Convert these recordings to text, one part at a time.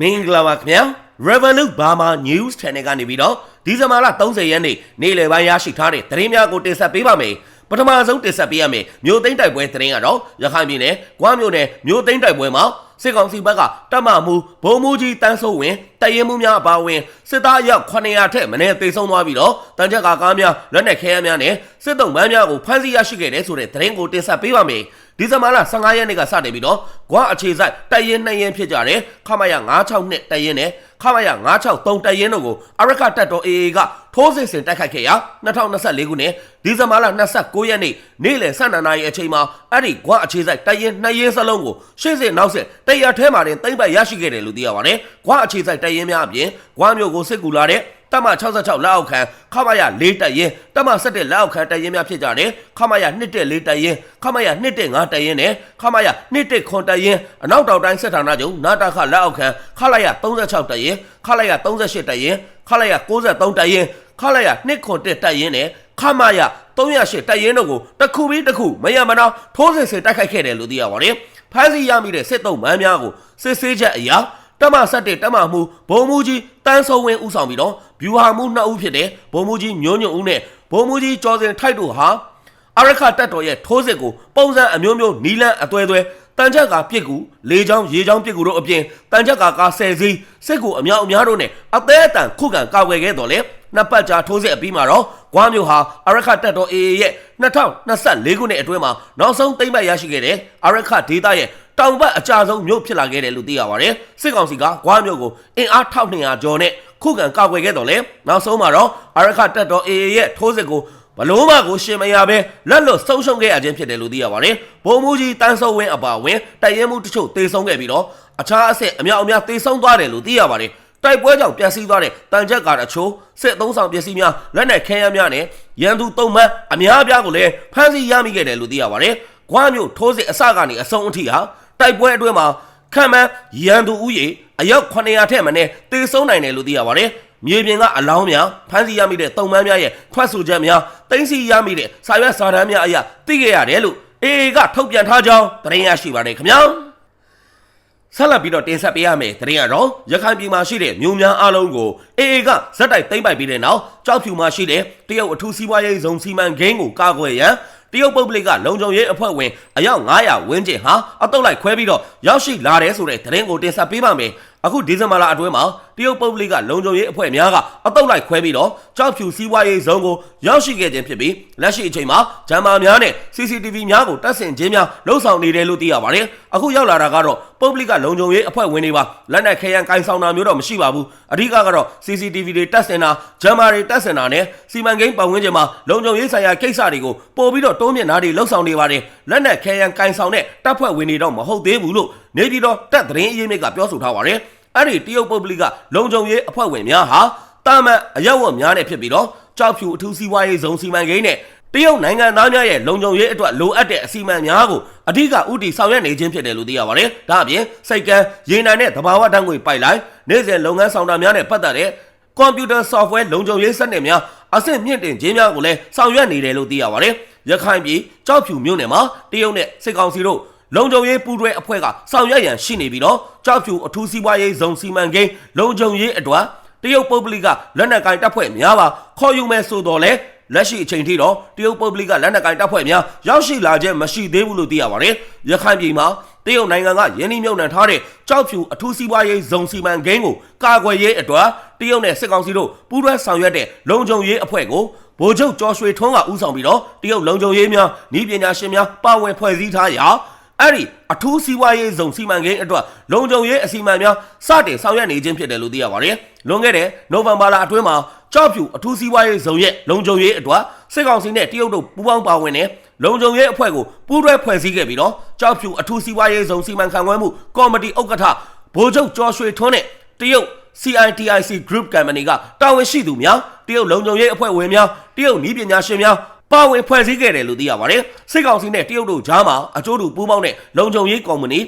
မင်္ဂလာပါခင်ဗျာ Revolut Burma News Channel ကနေပြီးတော့ဒီဇင်ဘာလ30ရက်နေ့နေ့လယ်ပိုင်းရရှိထားတဲ့သတင်းများကိုတင်ဆက်ပေးပါမယ်ပထမဆုံးတင်ဆက်ပေးရမယ်မြို့သိမ်းတိုက်ပွဲသတင်းကတော့ရခိုင်ပြည်နယ်၊ကွာမြို့နယ်မြို့သိမ်းတိုက်ပွဲမှာစစ်ကောင်စီဘက်ကတပ်မမှုဘုံမူကြီးတန်းဆိုးဝင်တရင်မှုများအပါအဝင်စစ်သားရောက်900ထက်မနည်းသေဆုံးသွားပြီးတော့တန်ချက်ကကားများလက်နက်ခဲယမ်းများနဲ့စစ်တုံးပန်းများကိုဖမ်းဆီးရရှိခဲ့တဲ့ဆိုတဲ့သတင်းကိုတင်ဆက်ပေးပါမယ်ဒီဇင်ဘာလ15ရက်နေ့ကစတင်ပြီးတော့ဂွအခြေဆိုင်တရင်နှစ်ရင်ဖြစ်ကြတယ်ခမရ962တရင်နဲ့ခမရ963တရင်တို့ကိုအရခတက်တော် AA ကထိုးစစ်ဆင်တိုက်ခိုက်ခဲ့ရာ2024ခုနှစ်ဒီဇင်ဘာလ29ရက်နေ့နေ့လယ်12နာရီအချိန်မှာအဲ့ဒီဂွအခြေဆိုင်တရင်နှစ်ရင်စလုံးကိုရှေ့စစ်နောက်စစ်တရထဲမှာတင်သိမ့်ပိုက်ရရှိခဲ့တယ်လို့သိရပါတယ်ဂွအခြေဆိုင်တရင်များအပြင်ဂွမျိုးကိုစစ်ကူလာတဲ့တမ66လက်အောက်ခံခမရ၄တက်ရင်တမ17လက်အောက်ခံတက်ရင်များဖြစ်ကြတယ်ခမရ1တက်4တက်ရင်ခမရ1တက်5တက်ရင်နဲ့ခမရ1တက်9တက်ရင်အနောက်တောင်တိုင်းစစ်ဌာနချုပ်နာတာခလက်အောက်ခံခလိုက်ရ36တက်ရင်ခလိုက်ရ38တက်ရင်ခလိုက်ရ63တက်ရင်ခလိုက်ရ2ခွန်တက်တက်ရင်နဲ့ခမရ308တက်ရင်တို့ကိုတစ်ခုပြီးတစ်ခုမရမနာထိုးစစ်ဆင်တိုက်ခိုက်ခဲ့တယ်လို့သိရပါတယ်ဖမ်းဆီးရမိတဲ့စစ်တုံးမန်းများကိုစစ်ဆေးချက်အရာ တမဆက်တဲ့တမမှုဘုံမူကြီးတန်းဆုံးဝင်းဥဆောင်ပြီးတော့ဗျူဟာမှုနှစ်ဦးဖြစ်တဲ့ဘုံမူကြီးမျိုးညွန့်ဦးနဲ့ဘုံမူကြီးကျော်စင်ထိုက်တို့ဟာအရခတက်တော်ရဲ့ထိုးစစ်ကိုပုံစံအမျိုးမျိုးနီလန်းအသွဲသွဲ တန်ချက်ကပြစ်ကူလေချောင်းရေချောင်းပြစ်ကူတို့အပြင်တန်ချက်ကကားဆယ်စီးစစ်ကူအများအများတို့နဲ့အသေးအတန်ခုခံကာကွယ်ခဲ့တော်လေနှစ်ပတ်ကြာထိုးစစ်အပြီးမှာတော့ဂွားမျိုးဟာအရခတက်တော် AA ရဲ့2024ခုနှစ်အတွင်းမှာနောက်ဆုံးသိမ့်ပတ်ရရှိခဲ့တဲ့အရခဒေသရဲ့တောင်ဘက်အကြဆုံးမြို့ဖြစ်လာခဲ့တယ်လို့သိရပါတယ်စစ်ကောင်စီကဂွားမြို့ကိုအင်အား1200ကျော်နဲ့ခုခံကာကွယ်ခဲ့တော်လေနောက်ဆုံးမှာတော့အရခတက်တော် AA ရဲ့ထိုးစစ်ကို ဘလို့မှကိုရှင်မရပဲလက်လွတ်ဆုံးရှုံးခဲ့ရခြင်းဖြစ်တယ်လို့သိရပါတယ်။ဘုံမူကြီးတန်းစုံဝင်းအပါဝင်တိုက်ရဲမှုတချို့တေဆုံးခဲ့ပြီးတော့အခြားအဆင့်အများအများတေဆုံးသွားတယ်လို့သိရပါတယ်။တိုက်ပွဲကြောင့်ပျက်စီးသွားတဲ့တန်ချက်ကားတချို့စစ်သုံးဆောင်ပစ္စည်းများလက်နက်ခဲယမ်းများနဲ့ရန်သူသုံးမှတ်အများအပြားကိုလည်းဖမ်းဆီးရမိခဲ့တယ်လို့သိရပါတယ်။ဂွားမျိုးထိုးစစ်အစကနေအဆုံးအထိဟာတိုက်ပွဲအတွင်းမှာခံမှန်းရန်သူဥယေအယောက်900ထက်မနည်းတေဆုံးနိုင်တယ်လို့သိရပါတယ်။ မြေပြင်ကအလောင်းများဖမ်းဆီးရမိတဲ့တုံမန်းများရဲ့ထွက်ဆိုချက်များတင်းစီရမိတဲ့စာရွက်စာတမ်းများအရာသိခဲ့ရတယ်လို့ AA ကထုတ်ပြန်ထားကြောင်းသတင်းရရှိပါတယ်ခင်ဗျာဆက်လက်ပြီးတော့တင်ဆက်ပေးရမယ်သတင်းကတော့ရခိုင်ပြည်မှာရှိတဲ့မြို့များအလုံးကို AA ကဇက်တိုက်သိမ်းပိုက်ပြီးတဲ့နောက်ကြောက်ဖြူမှာရှိတဲ့တရုတ်အထူးစီးပွားရေးဇုံစီမံကိန်းကိုကာကွယ်ရန်တရုတ်ပုဂ္ဂလိကလုံခြုံရေးအဖွဲ့ဝင်အယောက်900ဝန်းကျင်ဟာအတုပ်လိုက်ခွဲပြီးတော့ရောက်ရှိလာတယ်ဆိုတဲ့သတင်းကိုတင်ဆက်ပေးပါမယ်အခုဒီဇင်ဘာလအတွင်းမှာ တရုတ်ပုဂ္ဂလိကလုံခြုံရေးအဖွဲ့များကအတုပ်လိုက်ခွဲပြီးတော့ကြောက်ဖြူစီးပွားရေးဇုံကိုရောက်ရှိခဲ့ခြင်းဖြစ်ပြီးလက်ရှိအချိန်မှာဂျမ်မာများနဲ့ CCTV များကိုတပ်ဆင်ခြင်းများလှုပ်ဆောင်နေတယ်လို့သိရပါတယ်အခုရောက်လာတာကတော့ပုဂ္ဂလိကလုံခြုံရေးအဖွဲ့ဝင်တွေပါလက်နက်ခဲယမ်းကိုင်ဆောင်တာမျိုးတော့မရှိပါဘူးအဓိကကတော့ CCTV တွေတပ်ဆင်တာဂျမ်မာတွေတပ်ဆင်တာနဲ့စီမံကိန်းပတ်ဝန်းကျင်မှာလုံခြုံရေးဆိုင်ရာကိစ္စတွေကိုပို့ပြီးတော့တိုးမြင့်တာတွေလှုပ်ဆောင်နေပါတယ်လက်နက်ခဲယမ်းကိုင်ဆောင်တဲ့တပ်ဖွဲ့ဝင်တွေတော့မဟုတ်သေးဘူးလို့နေပြည်တော်တပ်သတင်းအရေးမြစ်ကပြောဆိုထားပါတယ် အဲ့ဒီတရုတ်ပုဂ္ဂလိကလုံခြုံရေးအဖွဲ့ဝင်များဟာတာမန်အရက်ဝတ်များနဲ့ဖြစ်ပြီးတော့ကြောက်ဖြူအထူးစီးပွားရေးဇုံစီမံကိန်းနဲ့တရုတ်နိုင်ငံသားများရဲ့လုံခြုံရေးအတွက်လိုအပ်တဲ့အစီအမံများကိုအဓိကဥတီဆောင်ရွက်နေခြင်းဖြစ်တယ်လို့သိရပါတယ်။ဒါအပြင်စိတ်ကန်းရေနံနဲ့သဘာဝဓာတ်ငွေပိုက်လိုင်းနေ့စဉ်လုပ်ငန်းဆောင်တာများနဲ့ပတ်သက်တဲ့ကွန်ပျူတာ software လုံခြုံရေးစနစ်များအဆင့်မြင့်တင်ခြင်းများကိုလည်းဆောင်ရွက်နေတယ်လို့သိရပါတယ်။ရခိုင်ပြည်ကြောက်ဖြူမြို့နယ်မှာတရုတ်နဲ့စစ်ကောင်စီတို့ လုံခြုံရေးပူးတွဲအဖွဲ့ကဆောင်ရွက်ရန်ရှိနေပြီးတော့ကြောက်ဖြူအထူးစီးပွားရေးဇုံစီမံကိန်းလုံခြုံရေးအတွက်တရုတ်ပုဂ္ဂလိကလက်နက်ကိုင်တပ်ဖွဲ့များပါခေါ်ယူမဲ့ဆိုတော့လေလက်ရှိအချိန်ထိတော့တရုတ်ပုဂ္ဂလိကလက်နက်ကိုင်တပ်ဖွဲ့များရောက်ရှိလာခြင်းမရှိသေးဘူးလို့သိရပါတယ်။ရခိုင်ပြည်မှာတရုတ်နိုင်ငံကယင်းနှိမ့်မြုံနှံထားတဲ့ကြောက်ဖြူအထူးစီးပွားရေးဇုံစီမံကိန်းကိုကာကွယ်ရေးအတွက်တရုတ်နဲ့စစ်ကောင်စီတို့ပူးတွဲဆောင်ရွက်တဲ့လုံခြုံရေးအဖွဲ့ကိုဗိုလ်ချုပ်ကျော်ရွှေထွန်းကဦးဆောင်ပြီးတော့တရုတ်လုံခြုံရေးများဤပညာရှင်များပါဝင်ဖွဲ့စည်းထားရာ အဲ့ဒီအထူးစီးပွားရေးဇုံစီမံကိန်းအတွက်လုံခြုံရေးအစီအမံများစတင်ဆောင်ရွက်နေခြင်းဖြစ်တယ်လို့သိရပါတယ်။လွန်ခဲ့တဲ့နိုဝင်ဘာလအတွင်းမှာကြောက်ဖြူအထူးစီးပွားရေးဇုံရဲ့လုံခြုံရေးအတွက်စစ်ကောင်စီနဲ့တရုတ်တို့ပူးပေါင်းပါဝင်တဲ့လုံခြုံရေးအဖွဲ့ကိုပူးတွဲဖွဲ့စည်းခဲ့ပြီးတော့ကြောက်ဖြူအထူးစီးပွားရေးဇုံစီမံခန့်ခွဲမှုကော်မတီဥက္ကဋ္ဌဗိုလ်ချုပ်ကျော်ရွှေထွန်းနဲ့တရုတ် CITIC Group Company ကတာဝန်ရှိသူများတရုတ်လုံခြုံရေးအဖွဲ့ဝင်များတရုတ်နည်းပညာရှင်များ ပါဝင်ဖွဲ့စည်းခဲ့တယ်လို့သိရပါတယ်။စစ်ကောင်စီနဲ့တရုတ်တို့ကြားမှာအကျိုးတူပူးပေါင်းတဲ့လုံခြုံရေးကော်မတီ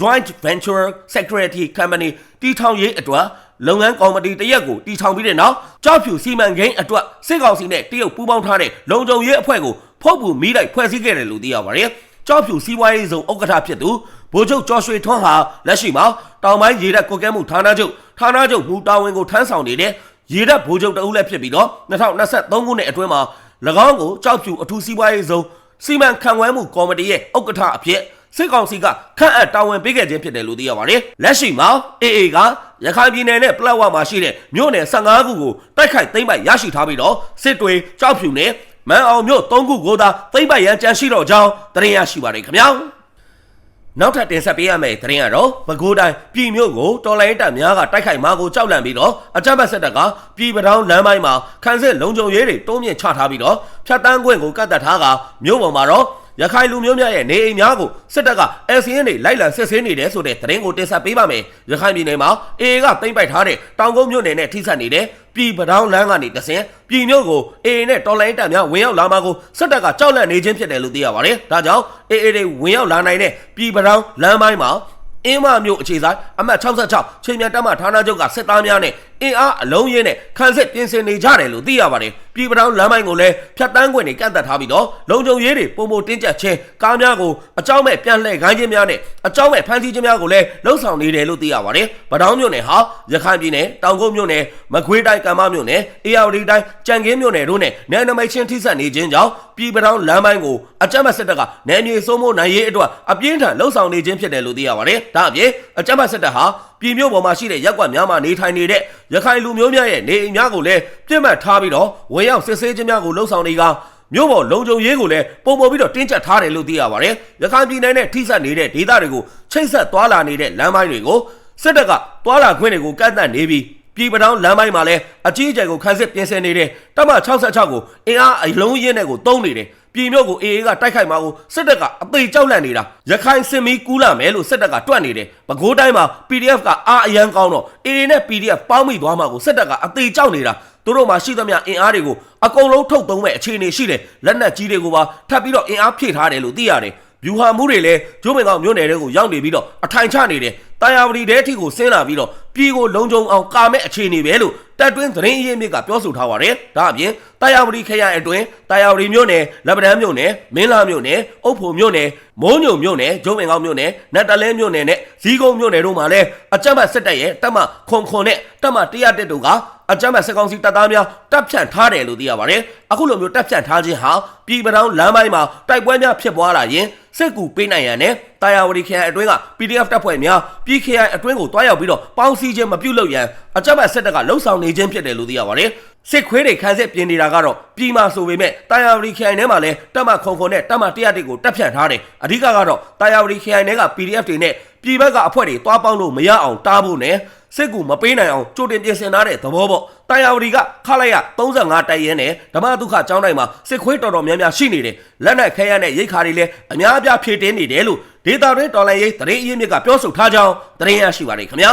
Joint Venture Security Company တီထောင်ရေးအတွက်လုပ်ငန်းကော်မတီတရက်ကိုတီထောင်ပြီးတဲ့နောက်ကြောက်ဖြူစီမံကိန်းအတွက်စစ်ကောင်စီနဲ့တရုတ်ပူးပေါင်းထားတဲ့လုံခြုံရေးအဖွဲ့ကိုဖောက်ပူမိလိုက်ဖွဲ့စည်းခဲ့တယ်လို့သိရပါတယ်။ကြောက်ဖြူစီးပွားရေးဆောင်ဥက္ကဋ္ဌဖြစ်သူဗိုလ်ချုပ်ကျော်ရွှေထွန်းဟာလက်ရှိမှာတောင်ပိုင်းရေတပ်ကွက်ကဲမှုဌာနချုပ်ဌာနချုပ်မူတာဝန်ကိုထမ်းဆောင်နေတဲ့ရေတပ်ဗိုလ်ချုပ်တအုပ်လည်းဖြစ်ပြီးတော့2023ခုနှစ်အတွင်းမှာ၎ င်းကိုကြောက်ဖြူအထူးစီးပွားရေးဆောင်စီမံခန့်ခွဲမှုကော်မတီရဲ့ဥက္ကဋ္ဌအဖြစ်စစ်ကောင်စီကခန့်အပ်တာဝန်ပေးခဲ့ခြင်းဖြစ်တယ်လို့သိရပါတယ်။လက်ရှိမှာ AA ကရခိုင်ပြည်နယ်နဲ့ပလက်ဝမှာရှိတဲ့မြို့နယ်15ခုကိုတိုက်ခိုက်သိမ်းပိုက်ရရှိထားပြီးတော့စစ်တွေကြောက်ဖြူနဲ့မန်အောင်မြို့3ခုကိုသာသိမ်းပိုက်ရန်ကြံရှိတော့ကြောင်းသတင်းရရှိပါတယ်ခင်ဗျာ။ နောက်ထပ်တင်ဆက်ပေးရမယ့်သတင်းကတော့ပဲခူးတိုင်းပြည်မြို့ကိုတော်လိုင်းတပ်များကတိုက်ခိုက်မှာကိုကြောက်လန့်ပြီးတော့အကြမ်းဖက်စစ်တပ်ကပြည်ပထောင်လမ်းပိုင်းမှာခန်းစစ်လုံခြုံရေးတွေတိုးမြင့်ချထားပြီးတော့ဖြတ်တန်းခွင့်ကိုကတ်သက်ထားကမြို့ပေါ်မှာတော့ ရခိုင်လူမျိုးများရဲ့နေအိမ်များကိုစစ်တပ်က LCN တွေလိုက်လံစစ်ဆေးနေတယ်ဆိုတဲ့သတင်းကိုတင်ဆက်ပေးပါမယ်။ရခိုင်ပြည်နယ်မှာ AA ကသိမ်းပိုက်ထားတဲ့တောင်ကုန်းမြို့နယ်နဲ့ထိစပ်နေတဲ့ပြည်ပထောင်လမ်းကနေတဆင်ပြည်မြို့ကို AA နဲ့တော်လိုင်းတပ်များဝင်ရောက်လာမှာကိုစစ်တပ်ကကြောက်လန့်နေခြင်းဖြစ်တယ်လို့သိရပါတယ်။ဒါကြောင့် AA တွေဝင်ရောက်လာနိုင်တဲ့ပြည်ပထောင်လမ်းပိုင်းမှာအင်းမမြို့အခြေဆိုင်အမှတ်66ချိန်မြန်တပ်မဌာနချုပ်ကစစ်သားများနဲ့ အင်အားအလုံးရင်းနဲ့ခန်းစစ်ပြင်ဆင်နေကြတယ်လို့သိရပါတယ်။ပြည်ပထောင်လမ်းပိုင်းကိုလည်းဖြတ်တန်းခွင့်တွေကန့်သက်ထားပြီးတော့လုံခြုံရေးတွေပုံမတင်းကျပ်ခြင်းကားများကိုအကြောင်းမဲ့ပြန်လှည့်ခိုင်းခြင်းများနဲ့အကြောင်းမဲ့ဖမ်းဆီးခြင်းများကိုလည်းလှုံ့ဆော်နေတယ်လို့သိရပါတယ်။ပထောင်မြို့နယ်ဟာရခိုင်ပြည်နယ်တောင်ကုန်းမြို့နယ်မကွေးတိုင်းကံမမြို့နယ်အေရဝတီတိုင်းကြံကင်းမြို့နယ်တို့နဲ့နယ်နိမိတ်ချင်းထိစပ်နေခြင်းကြောင့်ပြည်ပထောင်လမ်းပိုင်းကိုအကြမ်းဖက်စစ်တပ်ကနယ်မြေစိုးမိုးနိုင်ရေးအတွက်အပြင်းထန်လှုံ့ဆော်နေခြင်းဖြစ်တယ်လို့သိရပါတယ်။ဒါအပြင်အကြမ်းဖက်စစ်တပ်ဟာ ပြည်မြို့ပေါ်မှာရှိတဲ့ရက်ကွက်များမှာနေထိုင်နေတဲ့ရခိုင်လူမျိုးများရဲ့နေအိမ်များကိုလည်းပြစ်မှတ်ထားပြီးတော့ဝင်ရောက်စစ်ဆေးခြင်းများကိုလှုံ့ဆော်နေကမြို့ပေါ်လုံခြုံရေးကိုလည်းပုံပေါ်ပြီးတော့တင်းကျပ်ထားတယ်လို့သိရပါတယ်။ရခိုင်ပြည်နယ်နဲ့ထိစပ်နေတဲ့ဒေသတွေကိုချိတ်ဆက်သွားလာနေတဲ့လမ်းပိုင်းတွေကိုစစ်တပ်ကသွားလာခွင့်တွေကိုကန့်သတ်နေပြီးပြည်ပထောင်လမ်းပိုင်းမှာလည်းအကြီးအကျယ်ကိုခန်းစစ်ပြင်ဆင်နေတဲ့တပ်မ66ကိုအင်အားအလုံးရင်းနဲ့ကိုတုံးနေတယ် ပြည်မြို့ကို AA ကတိုက်ခိုက်မှာကိုစစ်တပ်ကအသေးကြောက်လန့်နေတာရခိုင်စင်မီကူးလာမယ်လို့စစ်တပ်ကတွက်နေတယ်ပဲခူးတိုင်းမှာ PDF ကအာအရန်ကောင်းတော့ AA နဲ့ PDF ပေါင်းမိသွားမှာကိုစစ်တပ်ကအသေးကြောက်နေတာသူတို့မှာရှိသမျှအင်အားတွေကိုအကုန်လုံးထုတ်သုံးမဲ့အခြေအနေရှိတယ်လက်နက်ကြီးတွေကိုပါထပ်ပြီးတော့အင်အားဖြည့်ထားတယ်လို့သိရတယ် ဗျူဟာမှုတွေလည်းကျိုးမင်ကောင်မြို့နယ်တွေကိုရောက်နေပြီးတော့အထိုင်ချနေတယ်တာယာဝတီတဲအထိကိုဆင်းလာပြီးတော့ပြည်ကိုလုံခြုံအောင်ကာမဲ့အခြေအနေပဲလို့တက်တွင်းသတင်းအရင်းမြစ်ကပြောဆိုထားပါတယ်ဒါအပြင်တာယာဝတီခရိုင်အတွင်းတာယာဝတီမြို့နယ်လက်ပတန်းမြို့နယ်မင်းလာမြို့နယ်အုတ်ဖို့မြို့နယ်မိုးညုံမြို့နယ်ကျိုးမင်ကောင်မြို့နယ်နတ်တလဲမြို့နယ်နဲ့ဇီးကုန်းမြို့နယ်တို့မှာလည်းအကြမ်းဖက်စစ်တပ်ရဲ့တပ်မခွန်ခွန်နဲ့တပ်မ100တက်တို့ကအကြမ်းဖက်စစ်ကောင်စီတပ်သားများတပ်ဖြန့်ထားတယ်လို့သိရပါတယ်အခုလိုမျိုးတပ်ဖြန့်ထားခြင်းဟာပြည်ပထောင်လမ်းပိုင်းမှာတိုက်ပွဲများဖြစ်ပွားလာရင် စစ်ကူပေးနိုင်ရန်နဲ့တာယာဝတီခရိုင်အတွင်းက PDF တပ်ဖွဲ့များပြည်ခရိုင်အတွင်းကိုတွားရောက်ပြီးတော့ပေါင်းစည်းခြင်းမပြုလုပ်ရန်အကြမ်းဖက်စစ်တပ်ကလှုံ့ဆော်နေခြင်းဖြစ်တယ်လို့သိရပါတယ် စစ်ခွေးတွေခန်းစစ်ပြင်နေတာကတော့ပြည်မာဆိုပေမဲ့တာယာဝတီခရိုင်ထဲမှာလည်းတပ်မခုံခုံနဲ့တပ်မ100တိကိုတပ်ဖြန့်ထားတယ်အဓိကကတော့တာယာဝတီခရိုင်ထဲက PDF တွေနဲ့ပြည်ဘက်ကအဖွဲ့တွေတွားပေါင်းလို့မရအောင်တားဖို့နဲ့စစ်ကူမပေးနိုင်အောင်ကြိုတင်ပြင်ဆင်ထားတဲ့သဘောပေါ့တာယာဝတီကခလိုက်ရ35တိုက်ရဲနဲ့ဓမ္မဒုက္ခကျောင်းတိုင်းမှာစစ်ခွေးတော်တော်များများရှိနေတယ်လက်နက်ခဲရနဲ့ရိတ်ခါတွေလည်းအများအပြားဖြည့်တင်းနေတယ်လို့ဒေတာတွင်းတော်လိုင်းရေးသတင်းအရင်းမြစ်ကပြောဆိုထားကြောင်းသတင်းရရှိပါတယ်ခင်ဗျာ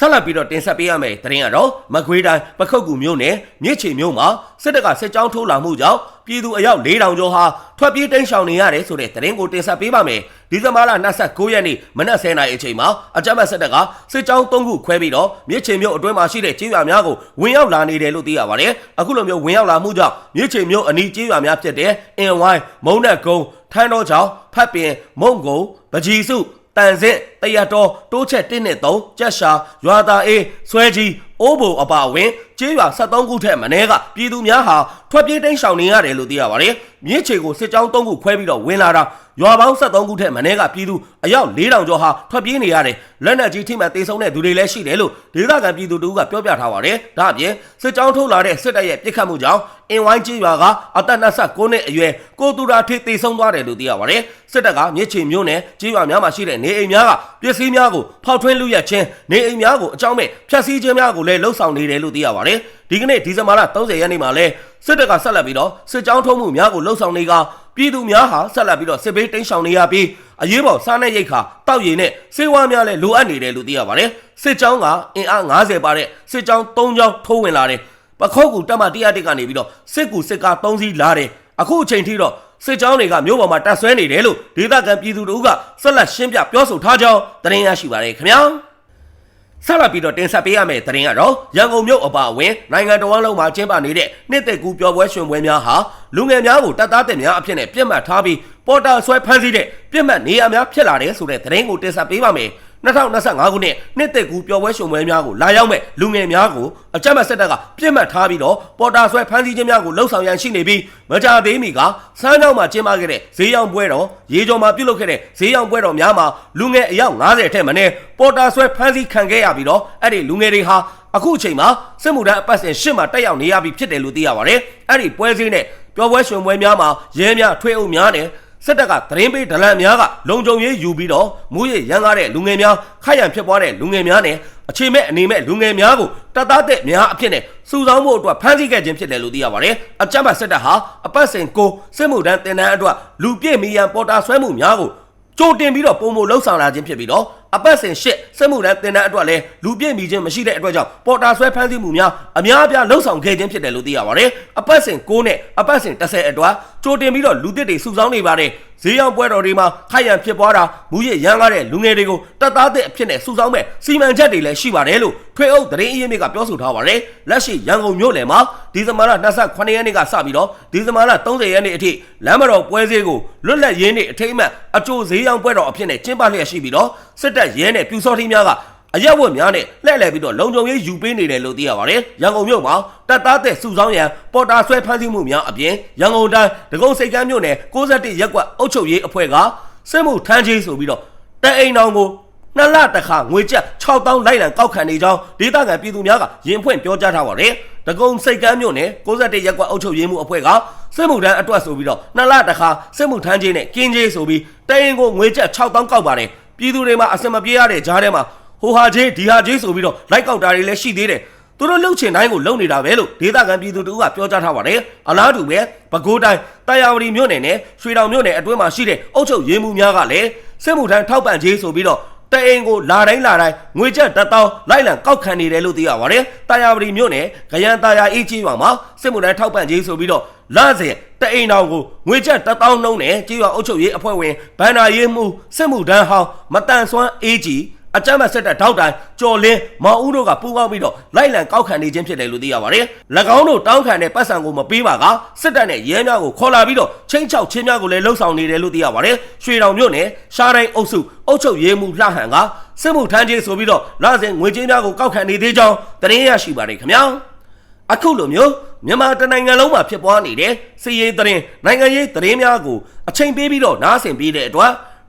ဆက်လက်ပြီးတော့တင်ဆက်ပေးရမယ့်သတင်းကတော့မကွေးတိုင်းပခုတ်ကူမြို့နယ်မြစ်ချေမြို့မှာစစ်တပ်ကစစ်ကြောင်းထိုးလာမှုကြောင့်ပြည်သူအယောက်4000ကျော်ဟာထွက်ပြေးတိမ်းရှောင်နေရတယ်ဆိုတဲ့သတင်းကိုတင်ဆက်ပေးပါမယ်။ဒီဇင်ဘာလ29ရက်နေ့မနက်10:00နာရီအချိန်မှာအကြမ်းဖက်စစ်တပ်ကစစ်ကြောင်း3ခုခွဲပြီးတော့မြစ်ချေမြို့အတွင်းမှာရှိတဲ့ကျေးရွာများကိုဝင်ရောက်လာနေတယ်လို့သိရပါတယ်။အခုလိုမျိုးဝင်ရောက်လာမှုကြောင့်မြစ်ချေမြို့အနီးကျေးရွာများဖြစ်တဲ့အင်ဝိုင်းမုံနက်ကုန်းထန်းတော်ချောင်းဖတ်ပင်မုံကုန်းပကြီးစု တန်စစ်တရတော်တိုးချက်1နဲ့3ကြက်ရှာရွာသားအေးဆွဲကြီးအိုးဘုံအပါအဝင် ကျေးရွာ73ခုထက်မနည်းကပြည်သူများဟာထွက်ပြေးတိမ်းရှောင်နေရတယ်လို့သိရပါတယ်။မြစ်ချေကိုစစ်ကြောင်း3ခုခွဲပြီးတော့ဝင်လာတာရွာပေါင်း73ခုထက်မနည်းကပြည်သူအယောက်4000ကျော်ဟာထွက်ပြေးနေရတယ်။လက်နက်ကြီးထိမှန်တေဆုံးတဲ့သူတွေလည်းရှိတယ်လို့ဒေသခံပြည်သူတို့ကပြောပြထားပါတယ်။ဒါအပြင်စစ်ကြောင်းထုတ်လာတဲ့စစ်တပ်ရဲ့ပြစ်ခတ်မှုကြောင့်အင်ဝိုင်းကျေးရွာကအသက်29နှစ်အရွယ်ကိုတူရာထေးတေဆုံးသွားတယ်လို့သိရပါတယ်။စစ်တပ်ကမြစ်ချေမြို့နယ်ကျေးရွာများမှာရှိတဲ့နေအိမ်များကပစ္စည်းများကိုဖောက်ထွင်းလူရက်ချင်းနေအိမ်များကိုအကြောင်းမဲ့ဖျက်ဆီးခြင်းများကိုလည်းလှုပ်ဆောင်နေတယ်လို့သိရပါတယ်။ဒီကနေ့ဒီဇင်ဘာလ30ရက်နေ့မှာလဲစစ်တပ်ကဆက်လက်ပြီးတော့စစ်ကြောင်းထုံးမှုများကိုလှုပ်ဆောင်နေကပြည်သူများဟာဆက်လက်ပြီးတော့စစ်ဘေးတိမ်းရှောင်နေရပြီးအရေးပေါ်စားနပ်ရိက္ခာတောက်ရည်နဲ့စေဝါများလည်းလိုအပ်နေတယ်လို့သိရပါတယ်။စစ်ကြောင်းကအင်အား90ပါတဲ့စစ်ကြောင်း3ကြောင်းထိုးဝင်လာတယ်။ပခုတ်ကူတက်မ100တက်ကနေပြီးတော့စစ်ကူစစ်ကား3စီးလာတယ်။အခုအချိန်ထိတော့စစ်ကြောင်းတွေကမြို့ပေါ်မှာတပ်ဆွဲနေတယ်လို့ဒေသခံပြည်သူတို့ကဆက်လက်ရှင်းပြပြောဆိုထားကြောင်းသတင်းရရှိပါရခင်ဗျာ။ ဆက်လက်ပြီးတော့တင်ဆက်ပေးရမယ့်သတင်းကတော့ရန်ကုန်မြို့အပါအဝင်နိုင်ငံတော်ဝန်လုံးမှာကျင်းပနေတဲ့နှစ်သက်ကူပျော်ပွဲရှင်ပွဲများဟာလူငယ်များကိုတပ်သားတက်များအဖြစ်နဲ့ပြစ်မှတ်ထားပြီးပပေါ်တာဆွဲဖမ်းဆီးတဲ့ပြစ်မှတ်နေရာများဖြစ်လာတယ်ဆိုတဲ့သတင်းကိုတင်ဆက်ပေးပါမယ် 2025ခုနှစ်နှစ်သက်ကူပျော်ပွဲရှင်ပွဲများကိုလာရောက်မဲ့လူငယ်များကိုအကြမ်းဖက်စစ်တပ်ကပြစ်မှတ်ထားပြီးတော့ပေါ်တာဆွဲဖမ်းဆီးခြင်းများကိုလှုပ်ဆောင်ရန်ရှိနေပြီးမကြသေးမီကစမ်းကြောင်းမှာကျင်းပခဲ့တဲ့ဈေးရောင်းပွဲတော်ရေကျော်မှာပြုလုပ်ခဲ့တဲ့ဈေးရောင်းပွဲတော်များမှာလူငယ်အယောက်90ထက်မနည်းပေါ်တာဆွဲဖမ်းဆီးခံခဲ့ရပြီးတော့အဲ့ဒီလူငယ်တွေဟာအခုအချိန်မှာစစ်မှုထမ်းအပတ်စဉ်ရှစ်မှာတက်ရောက်နေရပြီဖြစ်တယ်လို့သိရပါတယ်အဲ့ဒီပွဲစည်းနဲ့ပျော်ပွဲရှင်ပွဲများမှာရဲများထွေအုပ်များနဲ့ စစ်တပ်ကသတင်းပေးဒလန်များကလုံခြုံရေးယူပြီးတော့မူရရန်ကားတဲ့လူငယ်များခိုက်ရန်ဖြစ်ပွားတဲ့လူငယ်များနဲ့အခြေမဲ့အနေမဲ့လူငယ်များကိုတပ်သားတဲ့များအဖြစ်နဲ့စုဆောင်းဖို့အတွက်ဖမ်းဆီးခဲ့ခြင်းဖြစ်တယ်လို့သိရပါတယ်။အကြမ်းဖက်စစ်တပ်ဟာအပတ်စဉ်ကိုစစ်မှုထမ်းတင်တန်းအတွက်လူပြည့်မီရန်ပေါ်တာဆွဲမှုများကိုကြိုတင်ပြီးတော့ပုံမလှုပ်ဆောင်လာခြင်းဖြစ်ပြီးတော့အပတ်စဉ်ရှစ်စစ်မှုထမ်းတင်တန်းအတွက်လည်းလူပြည့်မီခြင်းမရှိတဲ့အတွက်ကြောင့်ပေါ်တာဆွဲဖမ်းဆီးမှုများအများအပြားလှုပ်ဆောင်ခဲ့ခြင်းဖြစ်တယ်လို့သိရပါတယ်။အပတ်စဉ်9နဲ့အပတ်စဉ်10အတွက်ကြိုတင်ပြီးတော့လူသစ်တွေစုဆောင်းနေပါတယ်။ဈေးရောင်းပွဲတော်တွေမှာခိုက်ရန်ဖြစ်ပွားတာမူရရန်ကားတဲ့လူငယ်တွေကိုတပ်သားတဲ့အဖြစ်နဲ့စုဆောင်းမဲ့စီမံချက်တွေလည်းရှိပါတယ်လို့ထွေအုပ်သတင်းအရင်းမြစ်ကပြောဆိုထားပါတယ်။လက်ရှိရန်ကုန်မြို့လယ်မှာဒီဇင်ဘာလ28ရက်နေ့ကစပြီးတော့ဒီဇင်ဘာလ30ရက်နေ့အထိလမ်းမတော်ပွဲစည်းကိုလွတ်လပ်ရင်းနေ့အထိမ်းအမှတ်အကျိုးဈေးရောင်းပွဲတော်အဖြစ်နဲ့ကျင်းပလျက်ရှိပြီးတော့စစ်တပ်ရဲနဲ့ပြူစောထီးများက အရက်ဝတ်များနဲ့လှည့်လည်ပြီးတော့လုံခြုံရေးယူပေးနေတယ်လို့သိရပါတယ်။ရန်ကုန်မြို့မှာတပ်သားတဲ့စုဆောင်းရန်ပေါ်တာဆွဲဖမ်းဆီးမှုများအပြင်ရန်ကုန်တိုင်းဒဂုံစိတ်ကမ်းမြို့နယ်61ရပ်ကွက်အုပ်ချုပ်ရေးအဖွဲ့ကစစ်မှုထမ်းချင်းဆိုပြီးတော့တအိမ်တော်ကိုနှစ်လတခါငွေကျပ်6000လိုက်လံကောက်ခံနေကြောင်းဒေသခံပြည်သူများကရင်ဖွင့်ပြောကြားထားပါတယ်။ဒဂုံစိတ်ကမ်းမြို့နယ်61ရပ်ကွက်အုပ်ချုပ်ရေးမှုအဖွဲ့ကစစ်မှုထမ်းအတွက်ဆိုပြီးတော့နှစ်လတခါစစ်မှုထမ်းချင်းနဲ့ကင်းချင်းဆိုပြီးတအိမ်ကိုငွေကျပ်6000ကောက်ပါတယ်။ပြည်သူတွေမှာအစမပြေရတဲ့ကြားထဲမှာ ဟိုဟာဂျေးဒီဟာဂျေးဆိုပြီးတော့လိုက်ကောက်တာတွေလည်းရှိသေးတယ်သူတို့လှုပ်ချင်တိုင်းကိုလှုပ်နေတာပဲလို့ဒေသခံပြည်သူတို့ကပြောကြားထားပါတယ်အလားတူပဲပဲခူးတိုင်းတာယာဝတီမြို့နယ်နဲ့ရွှေတောင်မြို့နယ်အတွင်းမှာရှိတဲ့အုပ်ချုပ်ရေးမှုများကလည်းစစ်မှုထမ်းထောက်ပံ့ခြင်းဆိုပြီးတော့တအိမ်ကိုလာတိုင်းလာတိုင်းငွေကျပ်တစ်တောင်းလိုက်လံကောက်ခံနေတယ်လို့သိရပါတယ်တာယာဝတီမြို့နယ်ခရန်တာယာအေးကြီးရွာမှာစစ်မှုထမ်းထောက်ပံ့ခြင်းဆိုပြီးတော့လစဉ်တအိမ်တော်ကိုငွေကျပ်တစ်တောင်းနှုံးနဲ့ကြေးရွာအုပ်ချုပ်ရေးအဖွဲ့ဝင်ဗန္နာရေးမှုစစ်မှုထမ်းဟောင်းမတန်ဆွမ်းအေးကြီး အကြမ်းဖက်ဆက်တဲ့ထောက်တိုင်ကျော်လင်းမောင်ဦးတို့ကပူးပေါင်းပြီးတော့လိုက်လံကောက်ခံနေခြင်းဖြစ်တယ်လို့သိရပါတယ်။၎င်းတို့တောင်းခံတဲ့ပတ်စံကိုမပေးပါကစစ်တပ်နဲ့ရဲများကိုခေါ်လာပြီးတော့ချင်းချောက်ချင်းများကိုလည်းလှုပ်ဆောင်နေတယ်လို့သိရပါတယ်။ရွှေတောင်မြို့နယ်ရှားတိုင်းအုပ်စုအုပ်ချုပ်ရေးမှုလှဟန်ကစစ်မှုထမ်းခြင်းဆိုပြီးတော့လစဉ်ငွေကြေးများကိုကောက်ခံနေသေးကြောင်းသတင်းရရှိပါတယ်ခင်ဗျာ။အခုလိုမျိုးမြန်မာတနိုင်ငံလုံးမှာဖြစ်ပွားနေတဲ့စီးရေးသတင်းနိုင်ငံရေးသတင်းများကိုအချိန်ပေးပြီးတော့နားဆင်ပေးတဲ့အတွက်